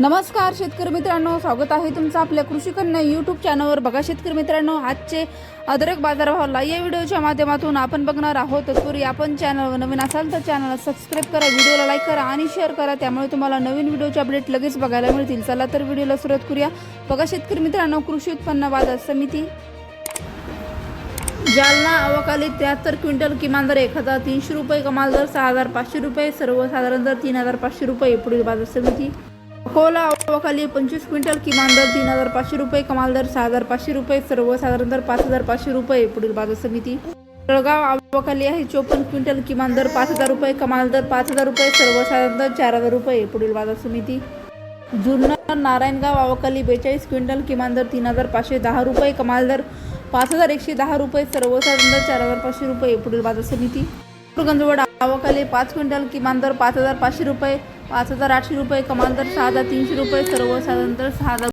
नमस्कार शेतकरी मित्रांनो. स्वागत आहे तुमचं आपल्या कृषी कन्या यूट्यूब चॅनलवर बघा शेतकरी मित्रांनो आजचे अदरक बाजारभावाला या व्हिडिओच्या माध्यमातून आपण बघणार आहोत. तत्पूर्वी आपण चॅनलवर नवीन असाल तर चॅनलला सबस्क्राईब करा व्हिडिओला लाईक करा आणि शेअर करा. त्यामुळे तुम्हाला नवीन व्हिडिओचे अपडेट लगेच बघायला मिळतील. चला तर व्हिडिओला सुरुवात करूया. बघा शेतकरी मित्रांनो कृषी उत्पन्न बाजार समिती. जालना अवकाली त्र्याहत्तर क्विंटल किमान दर एक हजार तीनशे रुपये कमाल दर सहा हजार पाचशे रुपये सर्वसाधारण दर तीन हजार पाचशे रुपये पुढील बाजार समिती. अकोला अवकाली पंचवीस क्विंटल किमान दर तीन हजार पाचशे रुपये कमाल दर सहा हजार पाचशे रुपये सर्वसाधारण दर पाच हजार पाचशे रुपये पुढील बाजार समिती. जळगाव आवकाली आहे चोपन्न क्विंटल किमान दर पाच हजार रुपये कमाल दर पाच हजार रुपये सर्वसाधारण दर चार हजार रुपये पुढील बाजार समिती. जुन्नर नारायणगाव अवकाली बेचाळीस क्विंटल किमान दर तीन हजार पाचशे दहा रुपये कमाल दर पाच हजार एकशे दहा रुपये सर्वसाधारण दर चार हजार पाचशे रुपये पुढील बाजार समिती. गंजवड गावाखाली पाच क्विंटल किमान दर पाच हजार पाचशे रुपये पाच हजार आठशे रुपये कमाल दर सहा हजार तीनशे रुपये सर्वसाधारण दर सहा हजार